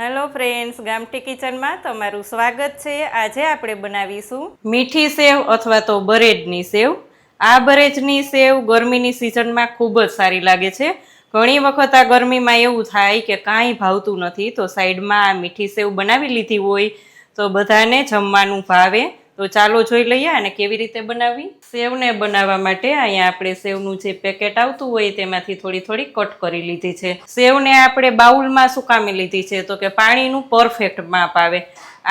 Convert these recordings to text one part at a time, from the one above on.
Hello friends ગામઠી કિચનમાં તમારું સ્વાગત છે. આજે આપણે બનાવીશું મીઠી સેવ અથવા તો બરેજની સેવ. આ બરેજની સેવ ગરમીની સિઝનમાં ખૂબ જ સારી લાગે છે. ઘણી વખત આ ગરમીમાં એવું થાય કે કાંઈ ભાવતું નથી, તો સાઈડમાં આ મીઠી સેવ બનાવી લીધી હોય તો બધાને જમવાનું ભાવે. તો ચાલો જોઈ લઈએ અને કેવી રીતે બનાવવી? સેવને બનાવવા માટે અહીંયા આપણે સેવનું જે પેકેટ આવતું હોય તેમાંથી થોડી થોડી કટ કરી લીધી છે. સેવને આપણે બાઉલમાં સુકામી લીધી છે, તો કે પાણીનું પરફેક્ટ માપ આવે.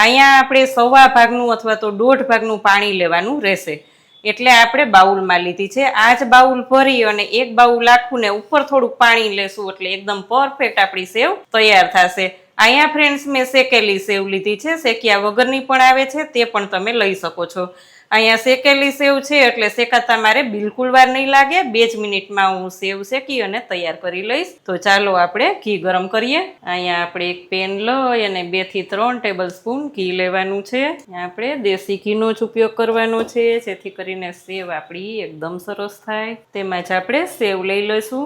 અહીંયા આપણે સવા ભાગનું અથવા તો દોઢ ભાગનું પાણી લેવાનું રહેશે. એટલે આપણે બાઉલમાં લીધી છે. આ જ બાઉલ ભરી અને એક બાઉલ આખું ને ઉપર થોડુંક પાણી લેશું એટલે એકદમ પરફેક્ટ આપણી સેવ તૈયાર થશે. અહીંયા ફ્રેન્ડ્સ મેં શેકેલી સેવ લીધી છે. શેક્યા વગરની પણ આવે છે. તે પણ તમે લઈ શકો છો. અહીંયા શેકેલી સેવ છે એટલે શેકાતા મારે બિલકુલ વાર નહીં લાગે. બે જ મિનિટમાં હું સેવ શેકી અને તૈયાર કરી લઈશ. તો ચાલો આપણે ઘી ગરમ કરીએ. અહીંયા આપણે એક પેન લઈ અને બેથી ત્રણ ટેબલ સ્પૂન ઘી લેવાનું છે. આપણે દેશી ઘીનો જ ઉપયોગ કરવાનો છે. જેથી કરીને સેવ આપણી એકદમ સરસ થાય. તેમાં જ આપણે સેવ લઈ લઈશું.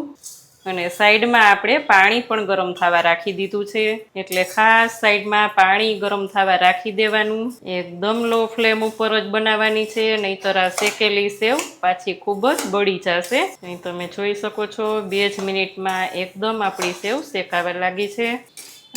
અને સાઈડમાં આપણે પાણી પણ ગરમ થવા રાખી દીધું છે. એટલે ખાસ સાઈડમાં પાણી ગરમ થવા રાખી દેવાનું. એકદમ લો ફ્લેમ ઉપર જ બનાવવાની છે, નહીતર આ શેકેલી સેવ પાછી ખૂબ જ બળી જશે. અહીં તમે જોઈ શકો છો, બે જ મિનિટમાં એકદમ આપણી સેવ શેકાવા લાગી છે.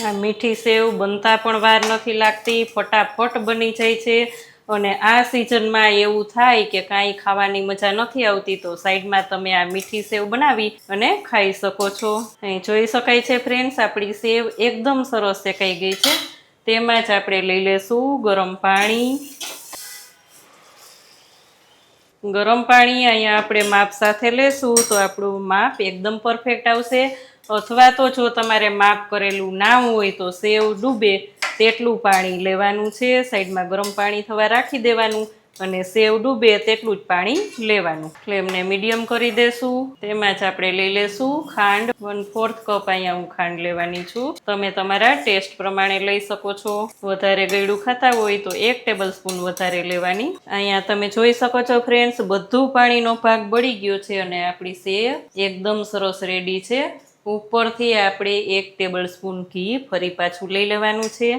આ મીઠી સેવ બનતા પણ વાર નથી લાગતી, ફટાફટ બની જાય છે. અને આ સિઝનમાં એવું થાય કે કાંઈ ખાવાની મજા નથી આવતી, તો સાઈડમાં તમે આ મીઠી સેવ બનાવી અને ખાઈ શકો છો. અહીં જોઈ શકાય છે ફ્રેન્ડ્સ આપણી સેવ એકદમ સરસ શેકાઈ ગઈ છે. તેમાં જ આપણે લઈ લેશું ગરમ પાણી. ગરમ પાણી અહીંયા આપણે માપ સાથે લેશું, તો આપણું માપ એકદમ પરફેક્ટ આવશે. અથવા તો જો તમારે માપ કરેલું ના હોય, તો સેવ ડૂબે. તેટલું પાણી લેવાનું છે, સાઈડમાં ગરમ પાણી થવા રાખી દેવાનું અને સેવ ડૂબે તેટલું જ પાણી લેવાનું. ફ્લેમને મીડિયમ કરી દેશું. તેમાં જ આપણે લઈ લેશું ખાંડ. વન ફોર્થ કપ અહીંયા હું ખાંડ લેવાની છું. તમે તમારા ટેસ્ટ પ્રમાણે લઈ શકો છો. વધારે ગળ્યું ખાતા હોય તો એક ટેબલ સ્પૂન વધારે લેવાની. અહીંયા તમે જોઈ શકો છો ફ્રેન્ડ્સ બધું પાણીનો ભાગ બળી ગયો છે અને આપણી સેવ એકદમ સરસ રેડી છે. ઉપરથી આપણે એક ટેબલ સ્પૂન ઘી ફરી પાછું લઈ લેવાનું છે.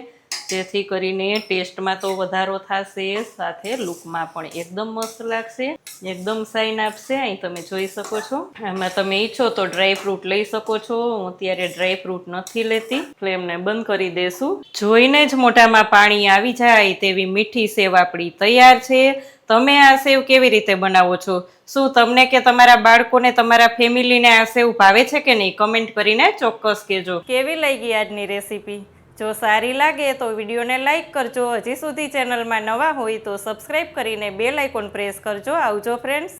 જેથી કરીને ટેસ્ટમાં તો વધારો થશે, સાથે લુકમાં પણ એકદમ મસ્ત લાગશે, એકદમ સાઈન આપશે. અહીં તમે જોઈ શકો છો. આમાં તમે ઈચ્છો તો ડ્રાય ફ્રૂટ લઈ શકો છો. હું અત્યારે ડ્રાય ફ્રૂટ નથી લેતી ફ્લેમને બંધ કરી દેશું. જોઈને જ મોઢામાં પાણી આવી જાય તેવી મીઠી સેવ આપણી તૈયાર છે. તમે આ સેવ કેવી રીતે બનાવો છો? શું તમને કે તમારા બાળકોને તમારા ફેમિલીને આ સેવ ભાવે છે કે નહીં? કમેન્ટ કરીને ચોક્કસ કહેજો. કેવી લઈ ગઈ આજની રેસીપી? જો સારી લાગે તો વિડીયોને લાઇક કરજો. હજી સુધી ચેનલમાં નવા હોય તો સબસ્ક્રાઈબ કરીને બેલ આઇકોન પ્રેસ કરજો. આવજો ફ્રેન્ડ્સ